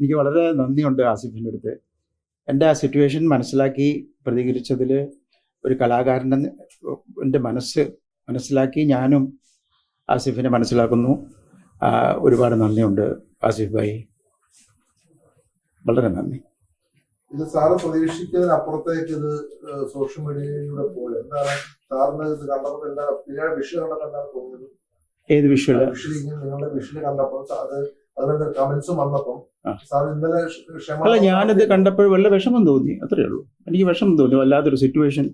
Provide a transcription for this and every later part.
എനിക്ക് വളരെ നന്ദിയുണ്ട് ആസിഫിന്റെ അടുത്ത്. എന്റെ ആ സിറ്റുവേഷൻ മനസ്സിലാക്കി പ്രതികരിച്ചതിൽ ഒരു കലാകാരന്റെ എന്റെ മനസ്സ് മനസ്സിലാക്കി ഞാനും ആസിഫിനെ മനസ്സിലാക്കുന്നു. ഒരുപാട് നന്ദിയുണ്ട് ആസിഫ് ഭായി. വളരെ നന്ദി. ഇത് സാറ് പ്രതീക്ഷിക്കുന്നതിനപ്പുറത്തേക്ക് ഇത് സോഷ്യൽ മീഡിയയിലൂടെ പോയി. എന്താണ് സാറിന് ഇത് കണ്ടപ്പോൾ എന്താണ് പിന്നീട് വിഷയം കണ്ടപ്പോൾ എന്താണ് തോന്നിയത്? ഏത് വിഷയം വിഷയം നിങ്ങളുടെ വിഷയം കണ്ടപ്പോൾ അത് അതിനകത്ത് കമന്റ്സും വന്നപ്പം അല്ല ഞാനത് കണ്ടപ്പോൾ വല്ല വിഷമം തോന്നി. അത്രയേ ഉള്ളൂ. എനിക്ക് വിഷമം തോന്നി. വല്ലാത്തൊരു സിറ്റുവേഷൻ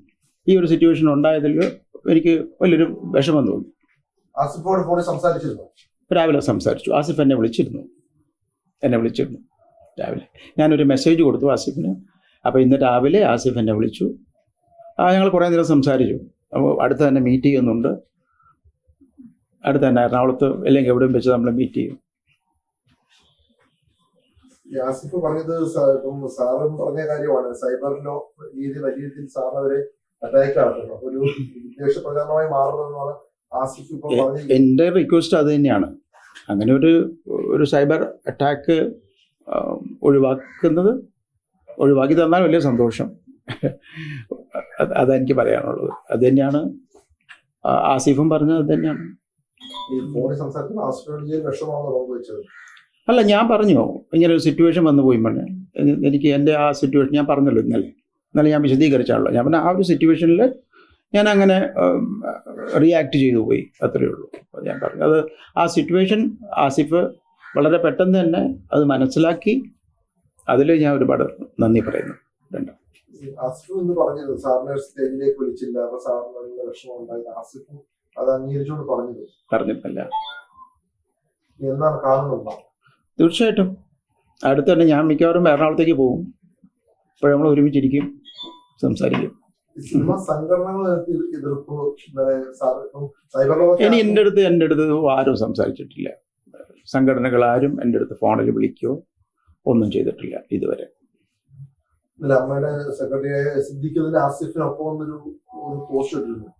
ഈ ഒരു സിറ്റുവേഷൻ ഉണ്ടായതിൽ എനിക്ക് വലിയൊരു വിഷമം തോന്നി. ആസിഫോട് ഫോണിൽ സംസാരിച്ചിരുന്നു? രാവിലെ സംസാരിച്ചു. ആസിഫ് എന്നെ വിളിച്ചിരുന്നു. എന്നെ വിളിച്ചിരുന്നു രാവിലെ. ഞാനൊരു മെസ്സേജ് കൊടുത്തു ആസിഫിന്. അപ്പോൾ ഇന്ന് രാവിലെ ആസിഫ് എന്നെ വിളിച്ചു. ആ ഞങ്ങൾ കുറേ നേരം സംസാരിച്ചു. അപ്പോൾ അടുത്ത് തന്നെ മീറ്റ് ചെയ്യുന്നുണ്ട്. അടുത്ത് തന്നെ എറണാകുളത്ത് അല്ലെങ്കിൽ എവിടെയും വെച്ച് നമ്മൾ മീറ്റ് ചെയ്യും. ആസിഫ് പറഞ്ഞത് ഇപ്പം സാറും പറഞ്ഞ കാര്യമാണ്. സൈബറിലോ രീതി വലിയ രീതിയിൽ സാറിനെതിരെ അറ്റാക്ക് നടത്തുന്നു. ഒരു വിദ്വേഷ പ്രചാരണമായി മാറുന്നതെന്നാണ് ആസിഫ് ഇപ്പൊ എന്റെ റിക്വസ്റ്റ് അത് തന്നെയാണ്. അങ്ങനെ ഒരു ഒരു സൈബർ അറ്റാക്ക് ഒഴിവാക്കുന്നത് ഒഴിവാക്കി തന്നാൽ വലിയ സന്തോഷം. അത് അതെനിക്ക് പറയാനുള്ളത്. അത് തന്നെയാണ് ആസിഫും പറഞ്ഞത് അത് തന്നെയാണ്. ഈ ഫോണിൽ സംസാരിക്കുന്ന ആസിഫിനോട് ഈ പങ്കുവെച്ചത് അല്ല ഞാൻ പറഞ്ഞു. ഇങ്ങനെ ഒരു സിറ്റുവേഷൻ വന്നു പോയി പറഞ്ഞു എനിക്ക് എന്റെ ആ സിറ്റുവേഷൻ ഞാൻ പറഞ്ഞല്ലോ ഇന്നലെ. ഇന്നലെ ഞാൻ വിശദീകരിച്ചാണല്ലോ. ഞാൻ പറഞ്ഞ ആ ഒരു സിറ്റുവേഷനിൽ ഞാൻ അങ്ങനെ റിയാക്ട് ചെയ്തു പോയി. അത്രയേ ഉള്ളൂ. ഞാൻ പറഞ്ഞു. അത് ആ സിറ്റുവേഷൻ ആസിഫ് വളരെ പെട്ടെന്ന് തന്നെ അത് മനസ്സിലാക്കി. അതിൽ ഞാൻ ഒരുപാട് നന്ദി പറയുന്നു. രണ്ടു. ആസിഫ് എന്ന് പറഞ്ഞത് സാറിനെ സ്റ്റേജിലേക്ക് വിളിച്ചില്ല. അപ്പൊ സാറിന് നല്ല വിഷമം ഉണ്ടായത് ആസിഫ് അത് അംഗീകരിച്ചുകൊണ്ട് പറഞ്ഞത് പറഞ്ഞിട്ടില്ല. എന്താണ് കാണുന്നുണ്ടോ തീർച്ചയായിട്ടും. അടുത്ത് തന്നെ ഞാൻ മിക്കവാറും എറണാകുളത്തേക്ക് പോകും. അപ്പോൾ നമ്മൾ ഒരുമിച്ചിരിക്കും സംസാരിക്കും. ഇനി എന്റെ അടുത്ത് എന്റെ അടുത്ത് ആരും സംസാരിച്ചിട്ടില്ല. സംഘടനകൾ ആരും എന്റെ അടുത്ത് ഫോണിൽ വിളിക്കുകയോ ഒന്നും ചെയ്തിട്ടില്ല ഇതുവരെ. ഇന്നലെ അമ്മയുടെ സെക്രട്ടറിയായ സിദ്ദിഖിന്റെ ആസിഫിനൊപ്പം എന്നൊരു ഒരു പോസ്റ്റ് ഇട്ടിരുന്നു.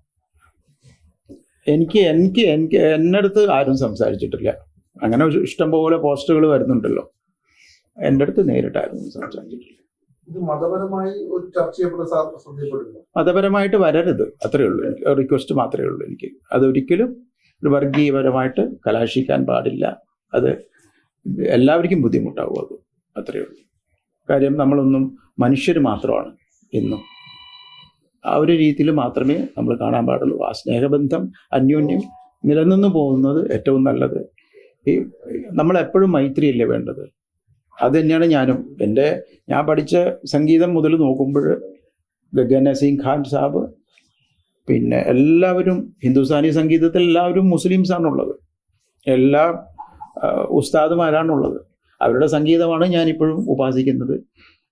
എനിക്ക് എനിക്ക് എനിക്ക് എന്നടുത്ത് അടുത്ത് ആരും സംസാരിച്ചിട്ടില്ല. അങ്ങനെ ഇഷ്ടം ഇഷ്ടംപോലെ പോസ്റ്റുകൾ വരുന്നുണ്ടല്ലോ. എന്റെ അടുത്ത് നേരിട്ടായിരുന്നു സംസാരിച്ചിട്ടില്ല മതപരമായിട്ട് വരരുത്. അത്രേ ഉള്ളൂ. എനിക്ക് റിക്വസ്റ്റ് മാത്രമേ ഉള്ളൂ എനിക്ക്. അതൊരിക്കലും ഒരു വർഗീയപരമായിട്ട് കലാശിക്കാൻ പാടില്ല. അത് എല്ലാവർക്കും ബുദ്ധിമുട്ടാവും അത്. അത്രയേ ഉള്ളൂ. കാര്യം നമ്മളൊന്നും മനുഷ്യർ മാത്രമാണ് ഇന്നും. ആ ഒരു രീതിയിൽ മാത്രമേ നമ്മൾ കാണാൻ പാടുള്ളൂ. ആ സ്നേഹബന്ധം അന്യോന്യം നിലനിന്ന് പോകുന്നത് ഏറ്റവും നല്ലത് ഈ നമ്മളെപ്പോഴും മൈത്രിയല്ലേ വേണ്ടത്? അത് തന്നെയാണ് ഞാനും. എന്റെ ഞാൻ പഠിച്ച സംഗീതം മുതൽ നോക്കുമ്പോൾ ഗഗന സിംഗ് ഖാൻ സാബ് പിന്നെ എല്ലാവരും ഹിന്ദുസ്ഥാനി സംഗീതത്തിൽ എല്ലാവരും മുസ്ലിംസാണുള്ളത്. എല്ലാ ഉസ്താദുമാരാണ് ഉസ്താദുമാരാണുള്ളത്. അവരുടെ സംഗീതമാണ് ഞാനിപ്പോഴും ഉപാസിക്കുന്നത്.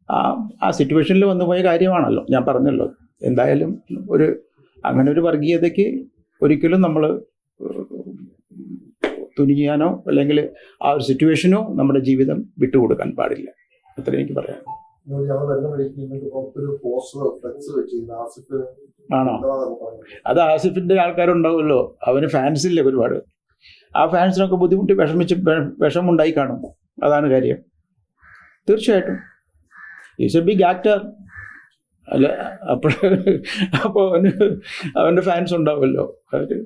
ആ ആ സിറ്റുവേഷനിൽ വന്നുപോയ കാര്യമാണല്ലോ ഞാൻ പറഞ്ഞല്ലോ എന്തായാലും ഒരു അങ്ങനെ ഒരു വർഗീയതയ്ക്ക് ഒരിക്കലും നമ്മൾ തുനിയാനോ അല്ലെങ്കിൽ ആ ഒരു സിറ്റുവേഷനോ നമ്മുടെ ജീവിതം വിട്ടുകൊടുക്കാൻ പാടില്ല. അത്ര എനിക്ക് പറയാം ആണോ? അത് ആസിഫിന്റെ ആൾക്കാരുണ്ടാവുമല്ലോ. അവന് ഫാൻസ് ഇല്ലേ ഒരുപാട്. ആ ഫാൻസിനൊക്കെ ബുദ്ധിമുട്ടി വിഷമിച്ച് വിഷമുണ്ടായി കാണും. അതാണ് കാര്യം. തീർച്ചയായിട്ടും. ഈസ് എ ബിഗ് ആക്ടർ അല്ല അപ്പോൾ അപ്പോൾ അവന് അവന്റെ ഫാൻസ് ഉണ്ടാവുമല്ലോ. അവർ